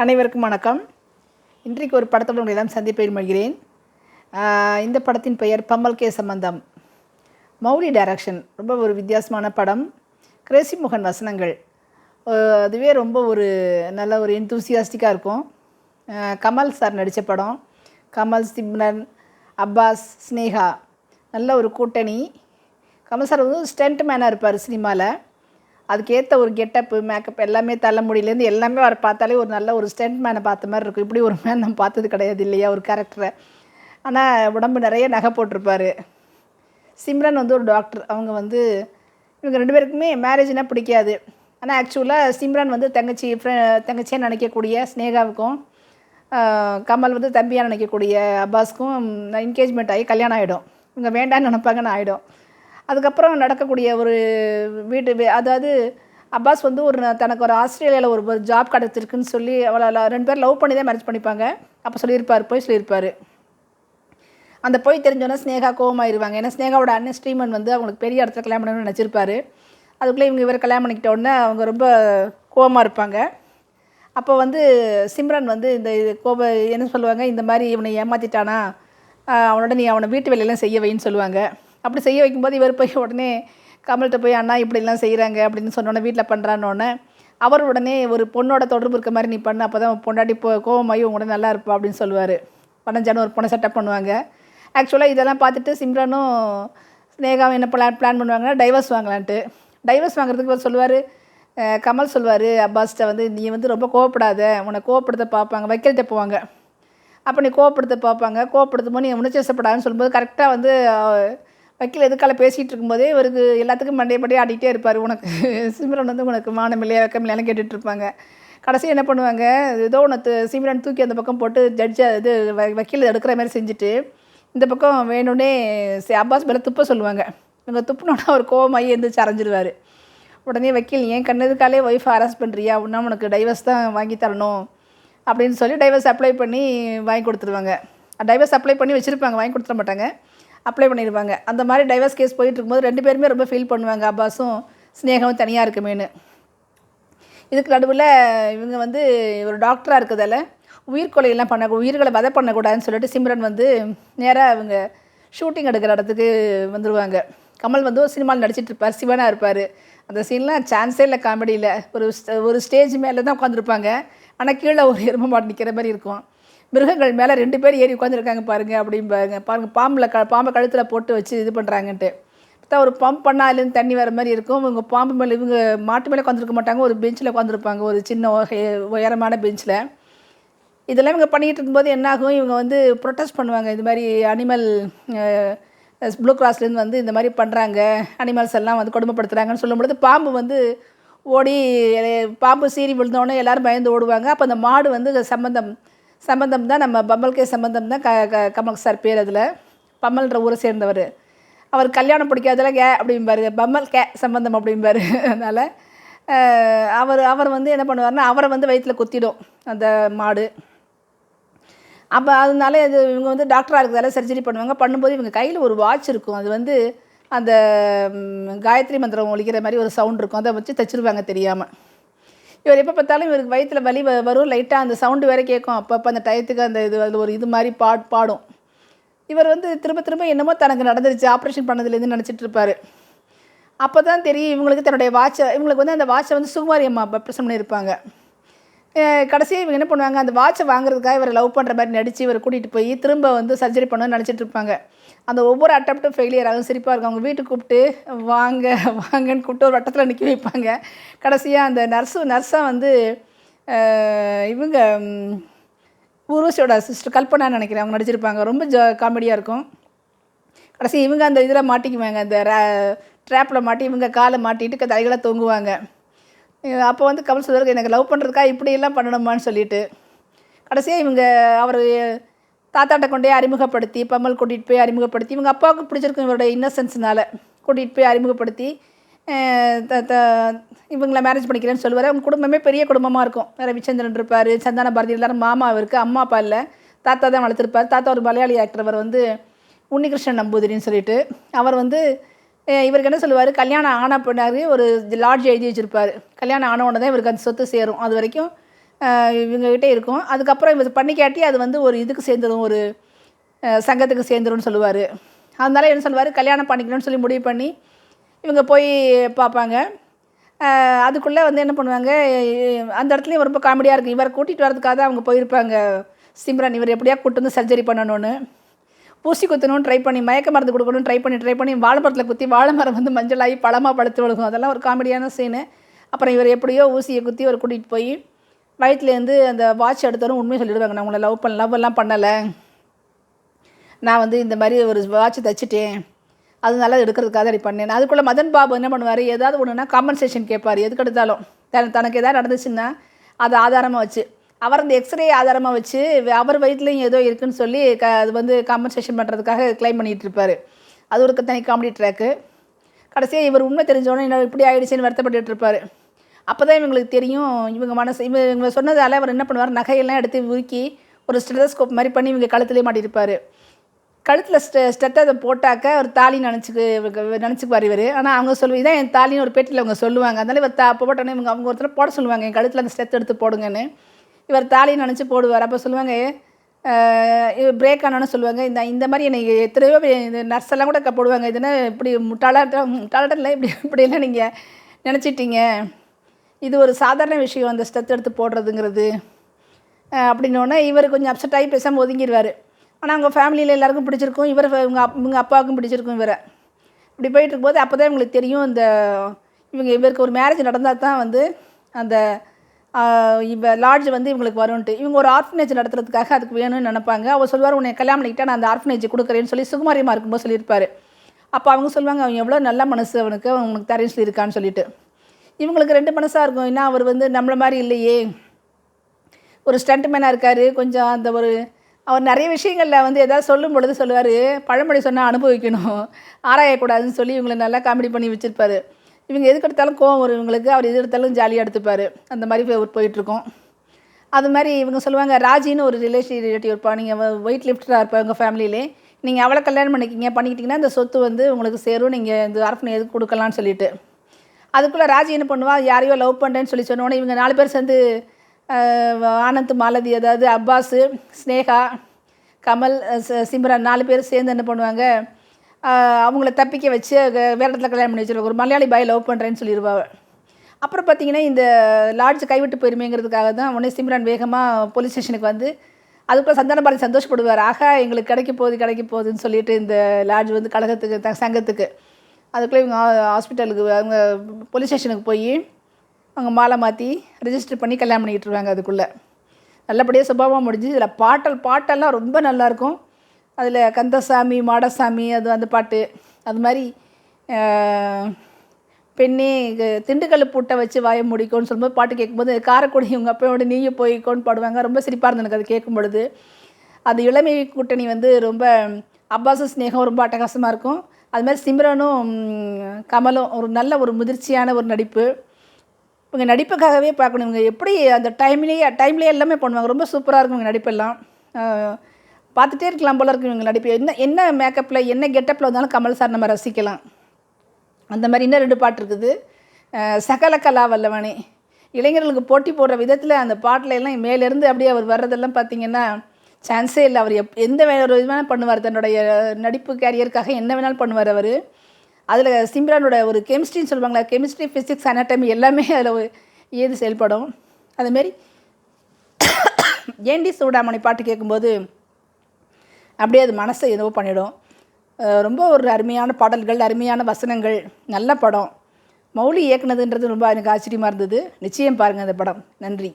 அனைவருக்கும் வணக்கம். இன்றைக்கு ஒரு படத்தோடு உங்களை எல்லாம் சந்திப்பேன் இந்த படத்தின் பெயர் பம்மல் கே சம்பந்தம். மௌலி டைரக்ஷன் ரொம்ப ஒரு வித்தியாசமான படம். கிரேசி முகன் வசனங்கள். அதுவே ரொம்ப ஒரு நல்ல ஒரு என்தூசியாஸ்டிக்காக இருக்கும். கமல் சார் நடித்த படம். கமல் சிம்ரன் அப்பாஸ் ஸ்னேகா நல்ல ஒரு கூட்டணி. கமல் சார் வந்து ஸ்டண்ட் மேனாக இருப்பார் சினிமாவில் அதுக்கேற்ற ஒரு கெட்டப்பு மேக்கப் எல்லாமே தலைமுடியிலேருந்து எல்லாமே அவர் பார்த்தாலே ஒரு நல்ல ஒரு ஸ்டென்ட் மேனை பார்த்த மாதிரி இருக்கும். இப்படி ஒரு மேன் நம்ம பார்த்தது கிடையாது இல்லையா ஒரு கேரக்டரை ஆனால் உடம்பு நிறைய நகை போட்டிருப்பார். சிம்ரன் வந்து ஒரு டாக்டர் அவங்க வந்து இவங்க ரெண்டு பேருக்குமே மேரேஜ்னால் பிடிக்காது. ஆனால் ஆக்சுவலாக சிம்ரன் வந்து தங்கச்சி ஃப்ரெ தங்கச்சியாக நினைக்கக்கூடிய ஸ்னேகாவுக்கும் கமல் வந்து தம்பியாக நினைக்கக்கூடிய அப்பாஸ்க்கும் என்கேஜ்மெண்ட் ஆகி கல்யாணம் ஆகிடும் இவங்க வேண்டான்னு நினைப்பாங்கன்னு ஆகிடும் அதுக்கப்புறம் நடக்கக்கூடிய ஒரு வீட்டு அதாவது அப்பாஸ் வந்து ஒரு தனக்கு ஒரு ஆஸ்திரேலியாவில் ஒரு ஜாப் கிடச்சிருக்குன்னு சொல்லி அவளை ரெண்டு பேரும் லவ் பண்ணி தான் மேரேஜ் பண்ணிப்பாங்க. அப்போ சொல்லியிருப்பார் போய் சொல்லியிருப்பார். அந்த போய் தெரிஞ்சோன்னா ஸ்னேகா கோவமாயிருவாங்க. ஏன்னா ஸ்னேகாவோட அண்ணன் ஸ்ரீமன் வந்து அவங்களுக்கு பெரிய இடத்துல கல்யாணம் பண்ணணும்னு நினச்சிருப்பாரு. அதுக்குள்ளே இவங்க இவர் கல்யாணம் பண்ணிக்கிட்ட உடனே அவங்க ரொம்ப கோவமாக இருப்பாங்க. அப்போ வந்து சிம்ரன் வந்து இந்த இது கோப என்ன சொல்லுவாங்க இந்த மாதிரி இவனை ஏமாற்றிட்டானா அவனோட நீ அவனை வீட்டு வேலையெல்லாம் செய்ய வைன்னு சொல்லுவாங்க. அப்படி செய்ய வைக்கும்போது இவர் போய் உடனே கமல்கிட்ட போய் அண்ணா இப்படிலாம் செய்கிறாங்க அப்படின்னு சொன்னோன்னே வீட்டில் பண்ணுறான்னொன்னே அவர் உடனே ஒரு பொண்ணோட தொடர்பு இருக்க மாதிரி நீ பண்ண அப்போ தான் பொண்டாட்டி போ கோவமாயி உங்களோட நல்லா இருப்பா அப்படின்னு சொல்லுவார். பனஞ்சான ஒரு பொண்ணை செட்டப் பண்ணுவாங்க. ஆக்சுவலாக இதெல்லாம் பார்த்துட்டு சிம்ரனும் ஸ்னேகாவும் என்ன பிளான் பிளான் பண்ணுவாங்கன்னா டைவர்ஸ் வாங்கலான்ட்டு. டைவர்ஸ் வாங்குறதுக்கு அவர் சொல்லுவார் கமல் சொல்லுவார் அப்பாஸ்ட்ட வந்து நீ வந்து ரொம்ப கோவப்படாத உன்னை கோவப்படுத்த பார்ப்பாங்க வைக்கல்கிட்ட போவாங்க. அப்போ நீ கோவப்படுத்த பார்ப்பாங்க கோவப்படுத்தும் போது நீ உணர்ச்சிசப்படாதுன்னு சொல்லும்போது கரெக்டாக வந்து வக்கீல் எதுக்கால பேசிகிட்டு இருக்கும்போதே இவருக்கு எல்லாத்துக்கும் மண்டைய மண்டையை ஆடிட்டே இருப்பார். உனக்கு சிம்ரன் வந்து உனக்கு மானம் இல்லையா வெக்கம் இல்லையான்னு கேட்டுட்ருப்பாங்க கடைசி என்ன பண்ணுவாங்க ஏதோ ஒன்று சிம்ரன் தூக்கி அந்த பக்கம் போட்டு ஜட்ஜை இது வ- வக்கீல் எடுக்கிற மாதிரி செஞ்சுட்டு இந்த பக்கம் வேணும்னே சி- அப்பாஸ் மேலே துப்ப சொல்லுவாங்க. இவங்க துப்புனோன்னா அவர் கோவமாகி எழுந்திரிச்சு அரைஞ்சிருவார். உடனே வக்கீல் ஏன் கண்ணதுக்காலே ஒய்ஃப் அரெஸ்ட் பண்ணுறியா உன்னா உனக்கு டைவர்ஸ் தான் வாங்கி தரணும். அப்படின்னு சொல்லி டைவர்ஸ் அப்ளை பண்ணி வாங்கி கொடுத்துருவாங்க. டைவர்ஸ் அப்ளை பண்ணி வச்சுருப்பாங்க வாங்கி கொடுத்துட மாட்டாங்க. அப்ளை பண்ணிடுவாங்க அந்த மாதிரி டைவர்ஸ் கேஸ் போயிட்டு இருக்கும்போது ரெண்டு பேருமே ரொம்ப ஃபீல் பண்ணுவாங்க. அப்பாஸும் ஸ்னேகாவும் தனியாக இருக்குமேனு இதுக்கு நடுவில் இவங்க வந்து ஒரு டாக்டராக இருக்கிறதால உயிர்கொலையெல்லாம் பண்ண உயிர்களை வதை பண்ணக்கூடாதுன்னு சொல்லிட்டு சிம்ரன் வந்து நேராக இவங்க ஷூட்டிங் எடுக்கிற இடத்துக்கு வந்துடுவாங்க கமல் வந்து ஒரு சினிமாவில் நடிச்சிட்டு இருப்பார் சிவனாக இருப்பார். அந்த சீன்லாம் சான்ஸே இல்லை காமெடியில் ஒரு ஒரு ஸ்டேஜ் மேலே தான் உட்காந்துருப்பாங்க ஆனால் கீழே ஒரு எரும மாட்டு நிற்கிற மாதிரி இருக்கும். மிருகங்கள் மேலே ரெண்டு பேர் ஏறி உட்காந்துருக்காங்க பாருங்கள் அப்படிம்பாங்க பாருங்க. பாம்பில் க பாம்பை கழுத்தில் போட்டு வச்சு இது பண்ணுறாங்கன்ட்டு பார்த்தா ஒரு பம்ப் பண்ணால் தண்ணி வர மாதிரி இருக்கும். இவங்க பாம்பு மேலே இவங்க மாட்டு மேலே உட்காந்துருக்க மாட்டாங்க. ஒரு பெஞ்சில் உட்காந்துருப்பாங்க ஒரு சின்ன உயரமான பெஞ்சில் இதெல்லாம் இவங்க பண்ணிகிட்டு இருக்கும்போது என்னாகும் இவங்க வந்து ப்ரொட்டஸ்ட் பண்ணுவாங்க. இது மாதிரி அனிமல் ப்ளூ கிராஸ்லேருந்து வந்து இந்த மாதிரி பண்ணுறாங்க அனிமல்ஸ் எல்லாம் வந்து கொடுமைப்படுத்துகிறாங்கன்னு சொல்லும்பொழுது பாம்பு வந்து ஓடி பாம்பு சீறி விழுந்தோடனே எல்லாரும் பயந்து ஓடுவாங்க. அப்போ அந்த மாடு வந்து சம்பந்தம் சம்பந்தம் தான் நம்ம பம்மல் கே சம்பந்தம் தான் க க கமல் சார் பேர் அதில். பம்மல்ன்ற ஊரை சேர்ந்தவர். அவர் கல்யாணம் பிடிக்காதல கே அப்படிம்பாரு. பம்மல் கே சம்பந்தம் அப்படிம்பாரு. அதனால் அவர் அவர் வந்து என்ன பண்ணுவார்னா அவரை வந்து வயிற்றில் குத்திடும் அந்த மாடு. அப்போ அதனால இது இவங்க வந்து டாக்டராக இருக்கிறதால சர்ஜரி பண்ணுவாங்க. பண்ணும்போது இவங்க கையில் ஒரு வாட்ச் இருக்கும். அது வந்து அந்த காயத்ரி மந்திரம் ஒழிக்கிற மாதிரி ஒரு சவுண்ட் இருக்கும். அதை வச்சு தச்சிருவாங்க தெரியாமல் இவர் எப்போ பார்த்தாலும் இவருக்கு வயிற்றில் வலி வ- வரும் லைட்டாக அந்த சவுண்டு வேற கேட்கும். அப்பப்போ அந்த டயத்துக்கு அந்த இது அதில் ஒரு இது மாதிரி பாட் பாடும். இவர் வந்து திரும்ப திரும்ப என்னமோ தனக்கு நடந்துருச்சு. ஆப்ரேஷன் பண்ணதுலேருந்து நினச்சிட்டு இருப்பார். அப்போ தான் தெரியும் இவங்களுக்கு தன்னுடைய வாட்சை இவங்களுக்கு வந்து அந்த வாட்சை வந்து சுகுமாரி அம்மா பிரசனம் பண்ணியிருப்பாங்க கடைசியாக இவங்க என்ன பண்ணுவாங்க? அந்த வாட்சை வாங்குறதுக்காக இவரை லவ் பண்ணுற மாதிரி நடித்து இவரை கூட்டிகிட்டு போய் திரும்ப வந்து சர்ஜரி பண்ணணும்னு நினச்சிட்டு இருப்பாங்க. அந்த ஒவ்வொரு அட்டம்ப்ட்டும் ஃபெயிலியர் ஆகும். சிரிப்பாக இருக்கும். அவங்க வீட்டுக்கு கூப்பிட்டு வாங்க வாங்கன்னு கூப்பிட்டு ஒரு வட்டத்தில் நிற்க வைப்பாங்க. கடைசியாக அந்த நர்ஸு நர்ஸாக வந்து இவங்க ஊர்வசியோட சிஸ்டர் கல்பனான்னு நினைக்கிறேன். அவங்க நடிச்சிருப்பாங்க. ரொம்ப ஜ காமெடியாக இருக்கும். கடைசி இவங்க அந்த இதில் மாட்டிக்குவாங்க. அந்த ட்ராப்பில் மாட்டி இவங்க காலை மாட்டிட்டு தலைகளை தொங்குவாங்க. அப்போ வந்து கமல் சொல்லுவார் எனக்கு லவ் பண்ணுறதுக்கா இப்படியெல்லாம் பண்ணணுமான்னு சொல்லிட்டு. கடைசியாக இவங்க அவர் தாத்தாட்ட கொண்டே அறிமுகப்படுத்தி பம்மல் கூட்டிகிட்டு போய் அறிமுகப்படுத்தி இவங்க அப்பாவுக்கு பிடிச்சிருக்கும் இவருடைய இன்னசென்ஸ்னால் கூட்டிகிட்டு போய் அறிமுகப்படுத்தி அஹ் த- த- இவங்கள மேரேஜ் பண்ணிக்கிறேன்னு சொல்லுவார். அவங்க குடும்பமே பெரிய குடும்பமாக இருக்கும். ரவிச்சந்திரன் இருப்பார் சந்தான பாரதி எல்லாரும் மாமா அவருக்கு அம்மா அப்பா இல்லை. தாத்தா தான் வளர்த்துருப்பார். தாத்தா ஒரு மலையாளி ஆக்டர் அவர் வந்து உன்னிகிருஷ்ணன் நம்பூதிரின்னு சொல்லிட்டு அவர் வந்து இவருக்கு என்ன சொல்லுவார்? கல்யாணம் ஆன பின்னாரு ஒரு லாட்ஜ் எழுதி வச்சுருப்பார். கல்யாணம் ஆன உடனே தான் இவருக்கு அந்த சொத்து சேரும். அது வரைக்கும் ஆஹ் இவங்ககிட்ட இருக்கும். அதுக்கப்புறம் இவர் பண்ணி காட்டி அது வந்து ஒரு இதுக்கு சேர்ந்துடும் ஒரு சங்கத்துக்கு சேர்ந்துரும்னு சொல்லுவார். அதனால என்ன சொல்லுவார்? கல்யாணம் பண்ணிக்கணும்னு சொல்லி முடிவு பண்ணி இவங்க போய் பார்ப்பாங்க. அதுக்குள்ளே வந்து என்ன பண்ணுவாங்க? அந்த இடத்துலையும் ரொம்ப காமெடியாக இருக்கும் இவரை கூட்டிகிட்டு வரதுக்காக தான் அவங்க போயிருப்பாங்க. சிம்ரன் இவர் எப்படியா கூட்டு வந்து சர்ஜரி பண்ணணும்னு. பூசி குத்தணும்னு ட்ரை பண்ணி மயக்க மருந்து கொடுக்கணும்னு ட்ரை பண்ணி ட்ரை பண்ணி வாழை மரத்தில் குத்தி வாழை மரம் வந்து மஞ்சளாகி பழமாக படுத்து விழுகும். அதெல்லாம் ஒரு காமெடியான சீனு அப்புறம் இவர் எப்படியோ ஊசியை குத்தி ஒரு கூட்டிகிட்டு போய் வயிற்றுலேருந்து அந்த வாட்ச் எடுத்தாலும் உண்மையை சொல்லிடுவாங்க. நான் உங்களை லவ் பண்ண லவ் எல்லாம் பண்ணலை. நான் வந்து இந்த மாதிரி ஒரு வாட்ச் தைச்சிட்டேன். அதனால எடுக்கிறதுக்காக அப்படி பண்ணேன். அதுக்குள்ளே மதன் பாபு என்ன பண்ணுவார்? ஏதாவது ஒன்றுனா காம்பன்சேஷன் கேட்பார். எதுக்கு எடுத்தாலும். தன தனக்கு எதாவது நடந்துச்சுன்னா அதை ஆதாரமாக வச்சு. அவர் அந்த எக்ஸ்ரே ஆதாரமாக வச்சு அவர் வயிற்றுலையும் ஏதோ இருக்குன்னு சொல்லி க அது வந்து காம்பன்சேஷன் பண்ணுறதுக்காக க்ளைம் பண்ணிகிட்டு இருப்பார். அது ஒரு தனி காமெடி ட்ராக்கு கடைசியாக இவர் உண்மை தெரிஞ்சோடனே என்ன இப்படி ஆகிடுச்சின்னு வருத்தப்பட்டுட்டு இருப்பார். அப்போ தான் இவங்களுக்கு தெரியும் இவங்க மனசு இவங்க இவங்க சொன்னதால் அவர் என்ன பண்ணுவார் நகையெல்லாம் எடுத்து உருக்கி ஒரு ஸ்டெதஸ்கோப் மாதிரி பண்ணி இவங்க கழுத்துலேயே மாட்டியிருப்பார் கழுத்தில் ஸ்டெ ஸ்டெத்தை போட்டாக்க ஒரு தாலி நினச்சிக்கு நினச்சிக்குவார் இவர். ஆனால் அவங்க சொல்லுவாங்க இதான் என் தாலின்னு ஒரு பேட்டியில் அவங்க சொல்லுவாங்க. அதனால இவர் தா போட்டோன்னே இவங்க அவங்க ஒருத்தர் போட சொல்லுவாங்க என் கழுத்தில் அந்த ஸ்டெத் எடுத்து போடுங்கன்னு. இவர் தாலி நினச்சி போடுவார். அப்போ சொல்லுவாங்க பிரேக் ஆனான்னு சொல்லுவாங்க. இந்த இந்த மாதிரி என்னை எத்தனையோ இந்த நர்ஸ் எல்லாம் கூட போடுவாங்க. இதுன்னா இப்படி முட்டாளாட்ட முட்டாளாட்டம் இல்லை இப்படி இப்படிலாம் நீங்கள் நினச்சிட்டீங்க. இது ஒரு சாதாரண விஷயம் அந்த ஸ்டெத் எடுத்து போடுறதுங்கிறது. அப்படின்னோடனே இவர் கொஞ்சம் அப்செட் ஆகி பேசாமல் ஒதுங்கிடுவார் ஆனால் அவங்க ஃபேமிலியில் எல்லாருக்கும் பிடிச்சிருக்கும். இவர் இவங்க அப் இவங்க அப்பாவுக்கும் பிடிச்சிருக்கும் இவரை. இப்படி போயிட்டு இருக்கும்போது அப்போ தான் இவங்களுக்கு தெரியும் இந்த இவங்க இவருக்கு ஒரு மேரேஜ் நடந்தால் தான் வந்து அந்த ஆஹ், இவ லாட்ஜ் வந்து இவங்களுக்கு வரும்ன்ட்டு. இவங்க ஒரு ஆர்ஃபனேஜ் நடத்துறதுக்காக அதுக்கு வேணும்னு நினைப்பாங்க. அவர் சொல்லுவார் உன்னை கல்யாணம் பண்ணிக்கிட்டா நான் அந்த ஆர்ஃபனேஜ் கொடுக்குறேன்னு சொல்லி சுகுமாரியமாக இருக்கும்போது சொல்லியிருப்பாரு. அப்போ அவங்க சொல்லுவாங்க அவன் எவ்வளோ நல்ல மனசு அவனுக்கு அவனுக்கு உனக்கு தரேன்னு சொல்லியிருக்கான்னு சொல்லிட்டு. இவங்களுக்கு ரெண்டு மனசாக இருக்கும். ஏன்னா அவர் வந்து நம்மளை மாதிரி இல்லையே. ஒரு ஸ்டண்ட் மேனாக இருக்கார். கொஞ்சம் அந்த ஒரு அவர் நிறைய விஷயங்களில் வந்து எதாவது சொல்லும் பொழுது சொல்லுவார் பழமொழி சொன்னால் அனுபவிக்கணும். ஆராயக்கூடாதுன்னு சொல்லி இவங்களை நல்லா காமெடி பண்ணி வச்சுருப்பாரு. இவங்க எதுக்கு எடுத்தாலும் கோவம் வரும் இவங்களுக்கு. அவர் எது எடுத்தாலும் ஜாலியாக எடுத்துப்பார். அந்த மாதிரி ஒரு போயிட்டுருக்கோம். அது மாதிரி இவங்க சொல்லுவாங்க ராஜின்னு ஒரு ரிலேஷன் ரிலேட்டிவ் இருப்பாள் நீங்கள் வெயிட் லிஃப்டராக இருப்பாள் உங்கள் ஃபேமிலியிலே நீங்கள் அவளை கல்யாணம் பண்ணிக்கிங்க. பண்ணிக்கிட்டிங்கன்னா இந்த சொத்து வந்து உங்களுக்கு சேரும். நீங்கள் இந்த அரஃபனை எதுக்கு கொடுக்கலான்னு சொல்லிட்டு. அதுக்குள்ளே ராஜி என்ன பண்ணுவா? யாரையோ லவ் பண்ணுறேன்னு சொல்லி சொன்னோன்னே இவங்க நாலு பேர் சேர்ந்து ஆனந்த் மாலதி அதாவது அப்பாஸு ஸ்னேகா கமல் சிம்ரன் நாலு பேர் சேர்ந்து என்ன பண்ணுவாங்க? அவங்கள தப்பிக்க வச்சு அஹ், வேற இடத்துல கல்யாணம் பண்ணி வச்சிருவாங்க ஒரு மலையாளி பாய் லவ் பண்ணுறேன்னு சொல்லிடுவாள் அப்புறம் பார்த்தீங்கன்னா இந்த லாட்ஜ் கைவிட்டு போயிருமேங்கிறதுக்காக தான் உடனே சிம்ரான் வேகமாக போலீஸ் ஸ்டேஷனுக்கு வந்து அதுக்குள்ள சந்தான பாரதி சந்தோஷப்படுவார். ஆகா எங்களுக்கு கிடைக்க போகுது கிடைக்க போகுதுன்னு சொல்லிட்டு இந்த லாட்ஜ் வந்து கழகத்துக்கு த சங்கத்துக்கு அதுக்குள்ளே இவங்க ஹாஸ்பிட்டலுக்கு அவங்க போலீஸ் ஸ்டேஷனுக்கு போய் அவங்க மாலை மாற்றி ரிஜிஸ்டர் பண்ணி கல்யாணம் பண்ணிக்கிட்டுருவாங்க அதுக்குள்ளே. நல்லபடியாக சுபாவமாக முடிஞ்சு இதில் பாட்டல் பாட்டெல்லாம் ரொம்ப நல்லாயிருக்கும் அதில் கந்தசாமி மாடசாமி அது அந்த பாட்டு. அது மாதிரி பெண்ணே க- திண்டுக்கல் பூட்டை வச்சு வாய முடிக்கும்னு சொல்லும்போது பாட்டு கேட்கும்போது காரக்குடி இவங்க அப்பையோட நீயும் போய்க்கோன்னு பாடுவாங்க. ரொம்ப சிரிப்பாக இருந்தது எனக்கு அது கேட்கும் பொழுது. அந்த இளமை கூட்டணி வந்து ரொம்ப அப்பாச ஸ்னேகம் ரொம்ப அட்டகாசமாக இருக்கும். அது மாதிரி சிம்ரனும் கமலும் ஒரு நல்ல ஒரு முதிர்ச்சியான ஒரு நடிப்பு. இவங்க நடிப்புக்காகவே பார்க்கணும். இவங்க எப்படி அந்த டைம்லேயே டைம்லேயே எல்லாமே பண்ணுவாங்க. ரொம்ப சூப்பராக இருக்கும் இவங்க நடிப்பெல்லாம். பார்த்துட்டே இருக்கலாம் போல இருக்கு இவங்க நடிப்பு. என்ன என்ன மேக்கப்பில் என்ன கெட்டப்பில் வந்தாலும் கமல் சார் நம்ம ரசிக்கலாம். அந்த மாதிரி இன்னும் ரெண்டு பாட்டு இருக்குது. சகல கலா வல்லவனே. இளைஞர்களுக்கு போட்டி போடுற விதத்தில் அந்த பாட்டில் எல்லாம் மேலேருந்து அப்படியே அவர் வர்றதெல்லாம் பார்த்தீங்கன்னா சான்ஸே இல்லை. அவர் எப் எந்த ஒரு இது பண்ணுவார். தன்னுடைய நடிப்பு கேரியருக்காக என்ன வேணாலும் பண்ணுவார் அவர். அதில் சிம்ரானோட ஒரு கெமிஸ்ட்ரின்னு சொல்லுவாங்களா கெமிஸ்ட்ரி ஃபிசிக்ஸ் அனாட்டமி எல்லாமே அதில் ஏது செயல்படும். அதுமாரி ஏண்டி சூடாமணி பாட்டு கேட்கும்போது அப்படியே அது மனசை ஏதோ பண்ணிடும். ரொம்ப ஒரு அருமையான பாடல்கள் அருமையான வசனங்கள் நல்ல படம். மௌலி இயக்குனதுன்றது ரொம்ப எனக்கு ஆச்சரியமாக இருந்தது. நிச்சயம் பாருங்கள் அந்த படம். நன்றி.